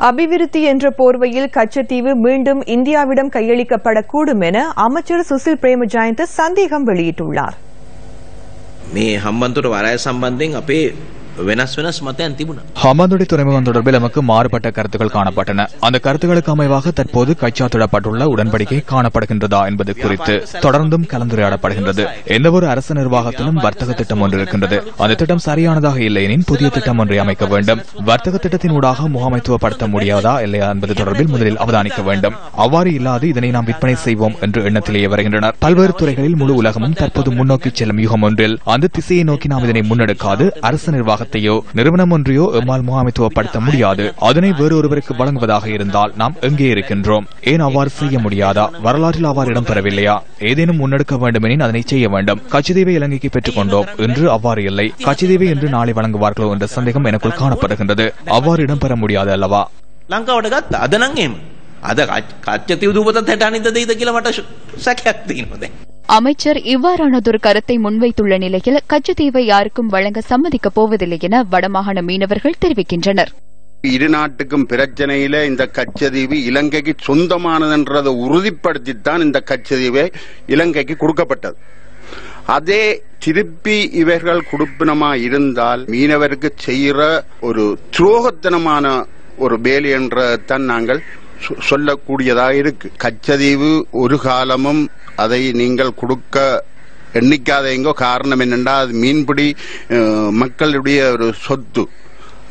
அபிவிருத்தி என்ற போர்வையில் கச்சத்தீவு மீண்டும் இந்தியாவிடம் கையளிக்கப்படக்கூடும் என அமைச்சர் சுசில் பிரேமஜயந்த சந்தேகம் வெளியிட்டுள்ளார் මේ හම්බන්තොට වරය සම්බන්ධයෙන් අපේ වෙනස් වෙනස් මතයන් තිබුණා. ஹமாந்துடி துறைமுகம் தொடர்பில் நமக்கு மாறுபட்ட கருத்துக்கள் காணப்பட்டன அந்த கருத்துக்களுக்கு அமைவாக தற்போது கைச்சாத்திடப்பட்டுள்ள உடன்படிக்கை காணப்படுகின்றதா என்பது குறித்து தொடர்ந்தும் கலந்துரையாடப்படுகின்றது எந்தவொரு அரசு நிர்வாகத்திலும் வர்த்தக திட்டம் ஒன்று இருக்கின்றது அந்த திட்டம் சரியானதாக இல்லை எனின் புதிய திட்டம் ஒன்றை அமைக்க வேண்டும் வர்த்தக திட்டத்தின் ஊடாக முகாமைத்துவப்படுத்த முடியாதா இல்லையா என்பது தொடர்பில் முதலில் அவதானிக்க வேண்டும் அவ்வாறு இல்லாது இதனை நாம் விற்பனை செய்வோம் என்று எண்ணத்திலேயே வருகின்றனர் பல்வேறு துறைகளில் முழு உலகமும் தற்போது முன்னோக்கி செல்லும் யுகம் ஒன்றில் அந்த திசையை நோக்கி நாம் இதனை முன்னெடுக்காது அரசு நிர்வாகத்தையோ நிறுவனம் ஒன்றையோ எம்மால் முகாமைத்துவப்படுத்த முடியாது அதனை வேறொருவருக்கு வழங்குவதாக இருந்தால் நாம் எங்கே இருக்கின்றோம் ஏன் அவ்வாறு செய்ய முடியாதா வரலாற்றில் அவ்வாறு இடம்பெறவில்லையா ஏதேனும் முன்னெடுக்க வேண்டுமெனின் அதனை செய்ய வேண்டும் கட்சிதீவை இலங்கைக்கு பெற்றுக் கொண்டோம் என்று அவ்வாறு இல்லை கட்சிதீவை என்று நாளை வழங்குவார்களோ என்ற சந்தேகம் எனக்குள் காணப்படுகின்றது அவ்வாறு இடம்பெற முடியாது அல்லவா ලංකාවට ගත්ත අද නං එහෙම. අද කච්චති උදුපතත් හැට අනිත දෙයිද කියලා මට ශ- සැකයක් තියෙනවා දැන්. அமைச்சர் இவ்வாறானதொரு கருத்தை முன்வைத்துள்ள நிலையில் கச்சத்தீவை யாருக்கும் வழங்க சம்மதிக்கப் போவதில்லை என வடமாகாண மீனவர்கள் தெரிவிக்கின்றனர். இரு நாட்டுக்கும் பிரச்சனையில இந்த கச்சதீவு இலங்கைக்கு சொந்தமானதுன்றதை உறுதிப்படுத்தித்தான் இந்த கச்சதீவை இலங்கைக்கு கொடுக்கப்பட்டது. அதே திருப்பி இவர்கள் குடுப்பினமா இருந்தால் மீனவருக்கு செய்யற ஒரு துரோகத்தனமான ஒரு வேலி என்றதான் நாங்கள் சொல்லக்கூடியதாக இருக்கு. கச்சதீவு ஒரு காலமும் அதை நீங்கள் கொடுக்க எண்ணிக்காதீங்கோ காரணம் என்னென்னா அது மீன்பிடி மக்களுடைய ஒரு சொத்து.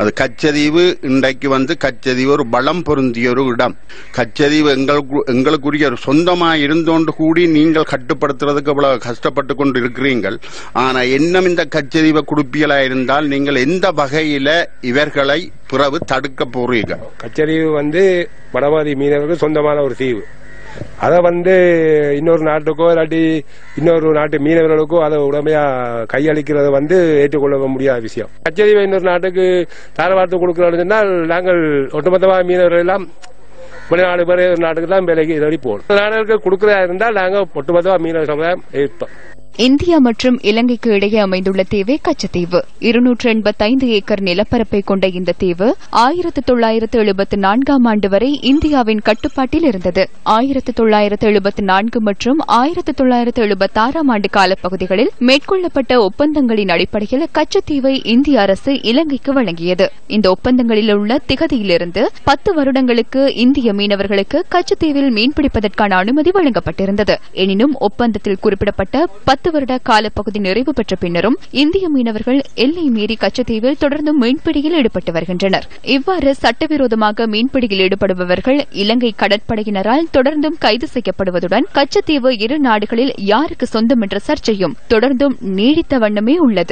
அது கச்சதீவு இன்றைக்கு வந்து கச்சதீவு ஒரு பலம் பொருந்திய ஒரு இடம். கச்சதீவு எங்களுக்கு எங்களுக்குரிய ஒரு சொந்தமா இருந்தோண்டு கூடி நீங்கள் கட்டுப்படுத்துறதுக்கு இவ்வளவு கஷ்டப்பட்டு கொண்டு இருக்கிறீர்கள் ஆனா இன்னும் இந்த கச்சதீவை குடுப்பியலா இருந்தால் நீங்கள் எந்த வகையில இவர்களை பிறகு தடுக்க போறீர்கள்? கச்சதீவு வந்து வடவாதி மீனவர்கள் சொந்தமான ஒரு தீவு. அதை வந்து இன்னொரு நாட்டுக்கோ இல்லாட்டி இன்னொரு நாட்டு மீனவர்களுக்கோ அதை உடமையா கையளிக்கிறது வந்து ஏற்றுக்கொள்ள முடியாத விஷயம். கச்சதீவை இன்னொரு நாட்டுக்கு தாரவார்த்து கொடுக்கிறோம் சொன்னால் நாங்கள் ஒட்டுமொத்தமாக மீனவர்கள் எல்லாம் வெளிநாடு வேறு நாட்டுக்கு தான் வேலைக்கு ரெடி போகணும். நாடுகளுக்கு கொடுக்கிறதா இருந்தால் நாங்கள் ஒட்டுமொத்தமாக மீனவர் சமுதாயம் இருப்போம் இந்தியா மற்றும் இலங்கைக்கு இடையே அமைந்துள்ள தீவே கச்சத்தீவு. இருநூற்று எண்பத்தைந்து ஏக்கர் நிலப்பரப்பை கொண்ட இந்த தீவு ஆயிரத்து தொள்ளாயிரத்து எழுபத்து நான்காம் ஆண்டு வரை இந்தியாவின் கட்டுப்பாட்டில் இருந்தது. ஆயிரத்து தொள்ளாயிரத்து எழுபத்து நான்கு மற்றும் ஆயிரத்து தொள்ளாயிரத்து எழுபத்தாறாம் ஆண்டு காலப்பகுதிகளில் மேற்கொள்ளப்பட்ட ஒப்பந்தங்களின் அடிப்படையில் கச்சத்தீவை இந்திய அரசு இலங்கைக்கு வழங்கியது. இந்த ஒப்பந்தங்களில் உள்ள திகதியிலிருந்து பத்து வருடங்களுக்கு இந்திய மீனவர்களுக்கு கச்சத்தீவில் மீன்பிடிப்பதற்கான அனுமதி வழங்கப்பட்டிருந்தது. எனினும் ஒப்பந்தத்தில் குறிப்பிடப்பட்ட பத்து வருட காலப்பகுதி நிறைவு பெற்ற பின்னரும் இந்திய மீனவர்கள் எல்லை மீறி கச்சத்தீவில் தொடர்ந்து மீன்பிடியில் ஈடுபட்டு வருகின்றனர். இவ்வாறு சட்டவிரோதமாக மீன்பிடியில் ஈடுபடுபவர்கள் இலங்கை கடற்படையினரால் தொடர்ந்தும் கைது செய்யப்படுவதுடன் கச்சத்தீவு இரு நாடுகளில் யாருக்கு சொந்தம் என்ற சர்ச்சையும் தொடர்ந்தும் நீடித்த வண்ணமே உள்ளது.